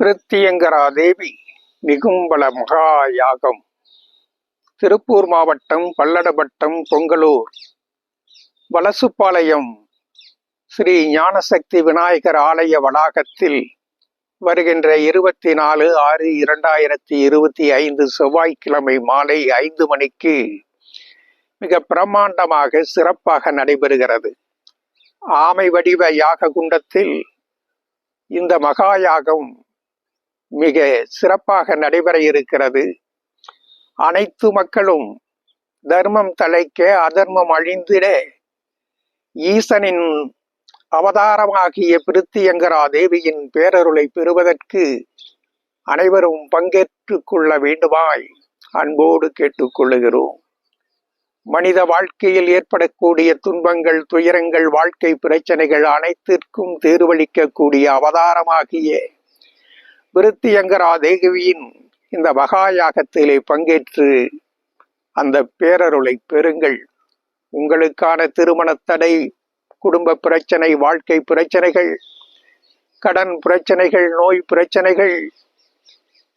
பிரத்தியங்கரா தேவி நிகும்பல மகா யாகம் திருப்பூர் மாவட்டம் பல்லடபட்டம் பொங்கலூர். வலசுப்பாளையம் ஸ்ரீ ஞானசக்தி விநாயகர் ஆலய வளாகத்தில் வருகின்ற இருபத்தி நாலு ஆறு இரண்டாயிரத்தி இருபத்தி ஐந்து செவ்வாய்க்கிழமை மாலை ஐந்து மணிக்கு மிக பிரம்மாண்டமாக சிறப்பாக நடைபெறுகிறது. ஆமை வடிவ யாக குண்டத்தில் இந்த மகா யாகம் மிக சிறப்பாக நடைபெற இருக்கிறது. அனைத்து மக்களும் தர்மம் தலைக்க அதர்மம் அழிந்திட ஈசனின் அவதாரமாகிய பிரித்தியங்கரா தேவியின் பேரருளை பெறுவதற்கு அனைவரும் பங்கேற்றுக் கொள்ள வேண்டுமாய் அன்போடு கேட்டுக்கொள்ளுகிறோம் மனித வாழ்க்கையில் ஏற்படக்கூடிய துன்பங்கள் துயரங்கள் வாழ்க்கை பிரச்சனைகள் அனைத்திற்கும் தீர்வளிக்கக்கூடிய அவதாரமாகிய விருத்தியங்கரா தேவியின் இந்த மகா யாகத்திலே பங்கேற்று அந்த பேரருளை பெறுங்கள். உங்களுக்கான திருமணத் தடை குடும்ப பிரச்சனை வாழ்க்கை பிரச்சனைகள் கடன் பிரச்சனைகள் நோய் பிரச்சனைகள்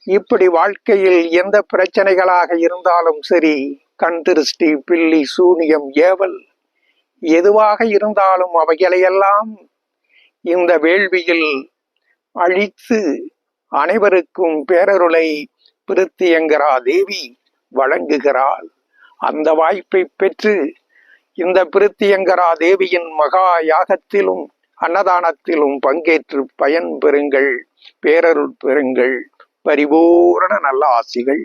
இப்படி வாழ்க்கையில் எந்த பிரச்சனைகளாக இருந்தாலும் சரி கண் திருஷ்டி பில்லி சூனியம் ஏவல் எதுவாக இருந்தாலும் அவைகளையெல்லாம் இந்த வேள்வியில் அழித்து அனைவருக்கும் பேரருளை பிரித்தியங்கரா தேவி வழங்குகிறாள். அந்த வாய்ப்பை பெற்று இந்த பிரித்தியங்கரா தேவியின் மகா யாகத்திலும் அன்னதானத்திலும் பங்கேற்று பயன் பெறுங்கள் பேரருள் பெறுங்கள். பரிபூரண நல்ல ஆசிகள்